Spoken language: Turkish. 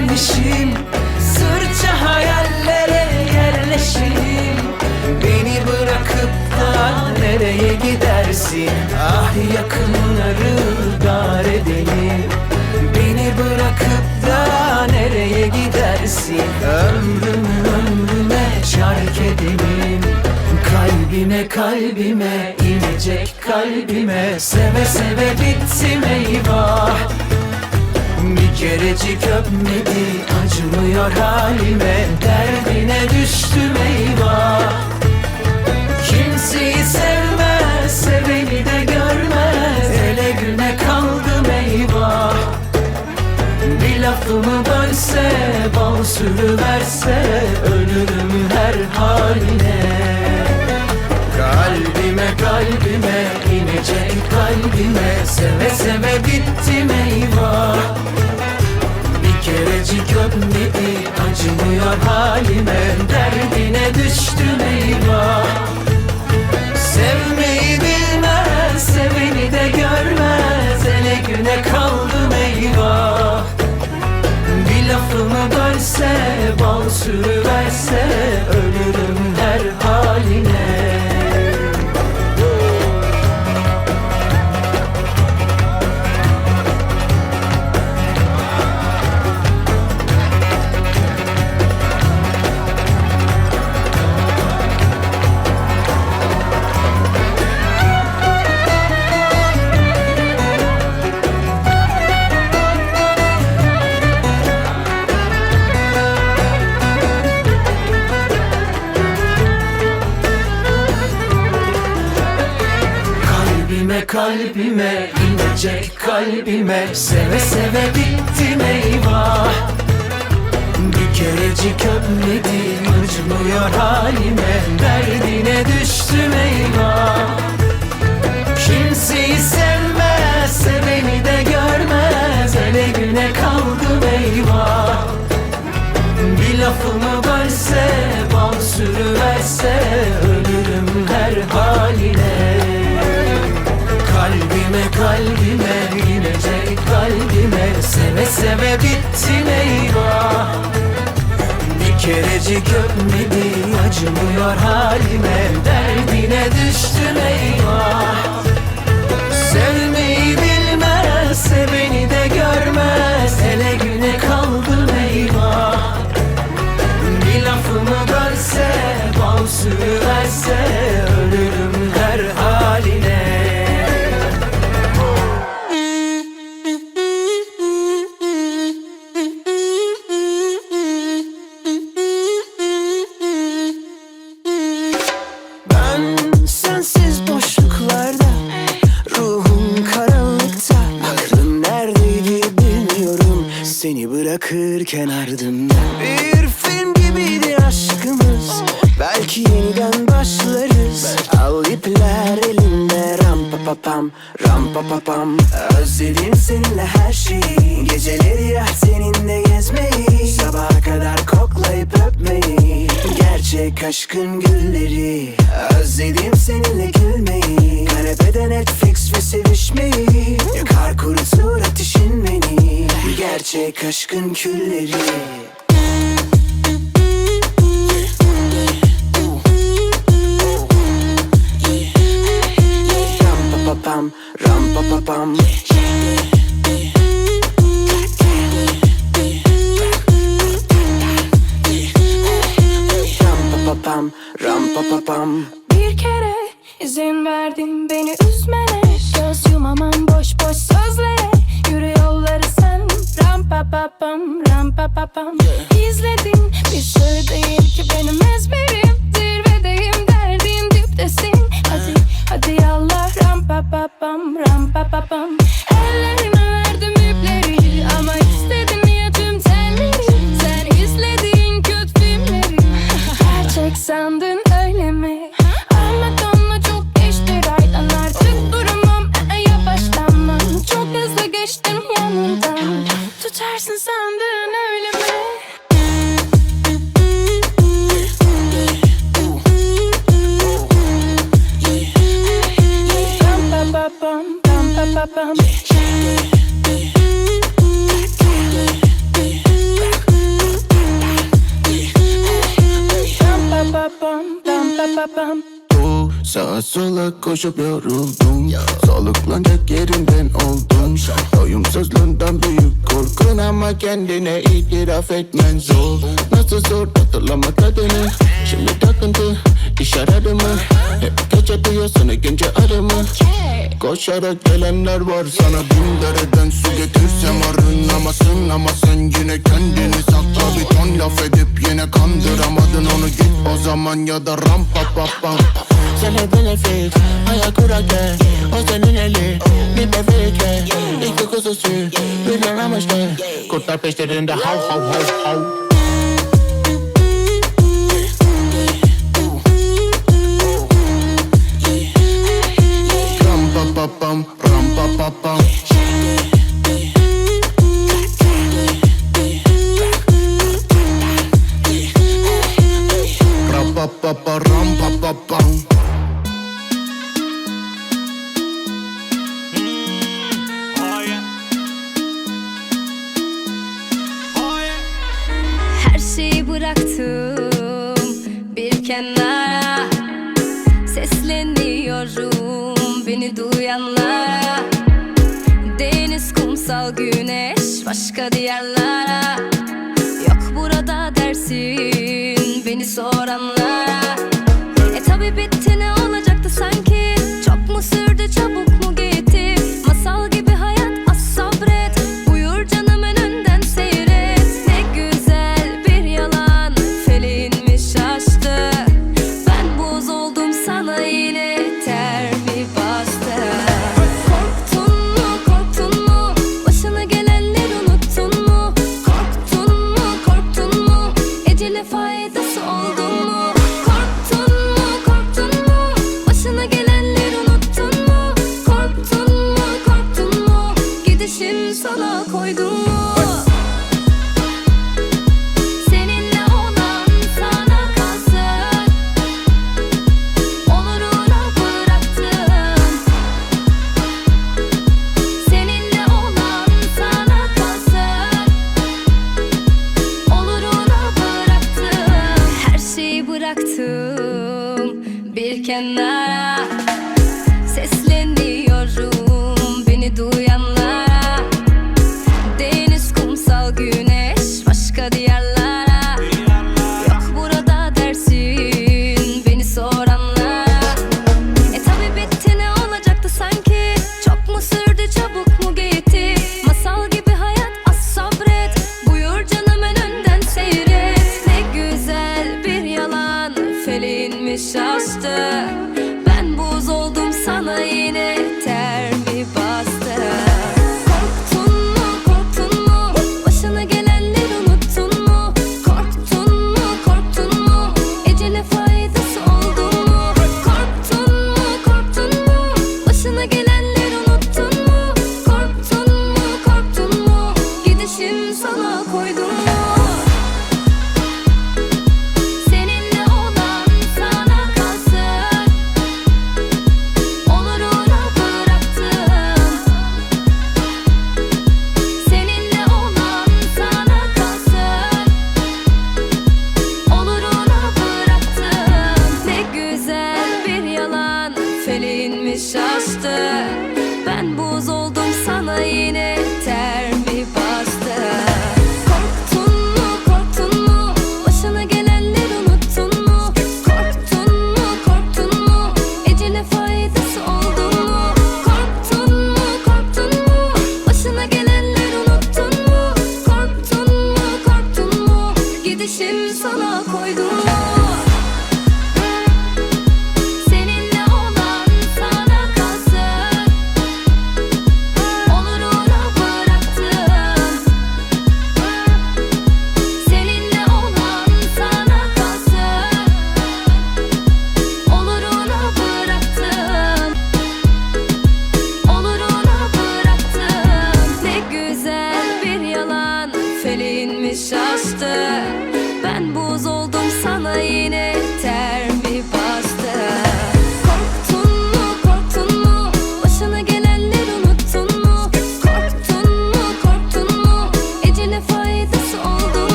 gelmişim. Sırça hayallere yerleşim. Beni bırakıp da nereye gidersin? Ah yakınları dar edelim. Beni bırakıp da nereye gidersin? Ömrümü ömrüme şark edelim. Kalbime kalbime inecek kalbime. Seve seve bittim eyvah bir kerecik öpmedi acımıyor halime Derdine düştüm eyvah Kimseyi sevmez seveni de görmez Ele güne kaldım eyvah Bir lafımı bölse bal sürüverse Ölürüm her haline. Kalbime kalbime inecek kalbime Seve seve bittim eyvah Kerecik öpmedi acımıyor halime. Derdine düştüm eyvah. Sevmeyi bilmez seveni de görmez. Ele güne kaldım eyvah. Bir lafımı bölse, bal sürüverse Ölürüm Kalbime inecek kalbime. Seve seve bittim eyvah. Bir kerecik öpmedim acımıyor halime. Derdine düştüm eyvah. Kimseyi sevmez seveni de görmez. Ele güne kaldım eyvah. Bir lafımı bölse, bal sürüverse Ölürüm her haline Kalbime inecek kalbime. Seve seve bittim eyvah. Bir kerecik öpmedi acımıyor halime. Derdine düştüm eyvah. Sevmeyi bilmez seveni de görmez. Hele güne kaldım eyvah. Bir lafımı bölse, bal sürüverse bırakırken ardımda Bir film gibiydi aşkımız. Belki yeniden başlarız. Al ipler elimde Ram pa pa pam Ram pa pa pam. Özledim seninle her şeyi. Geceleri ya seninle gezmeyi. Sabaha kadar koklayıp öpmeyi. Gerçek aşkın gülleri. Özledim seninle gülmeyi. Kanepede Netflix ve sevişmeyi. Yakar ateşin beni Gerçek aşkın külleri top of me. Bu sağa sola koşup yoruldum Soluklanacak yerinden oldum Doyumsuzluğundan büyük korkun ama kendine itiraf etmen zor Nasıl zor hatırlamak adını Şimdi takıntı iş aradı mı Hep gece duyuyorsun ikinci adımı Koşarak gelenler var sana bin dereden su getirsem arınamazsın Ama sen yine kendini sakla bir ton laf edip yine kandıramadın onu. Git o zaman ya da ram pa pa pam Sana benefit ayak kurake o senin eli bir bebekle İki kuzusu bir aramıştı Kurtlar peşlerinde hav hav hav hav kenara. Sesleniyorum beni duyanlara. Deniz, kumsal, güneş başka diyarlara. Yok burada dersin beni soranlara sana koydun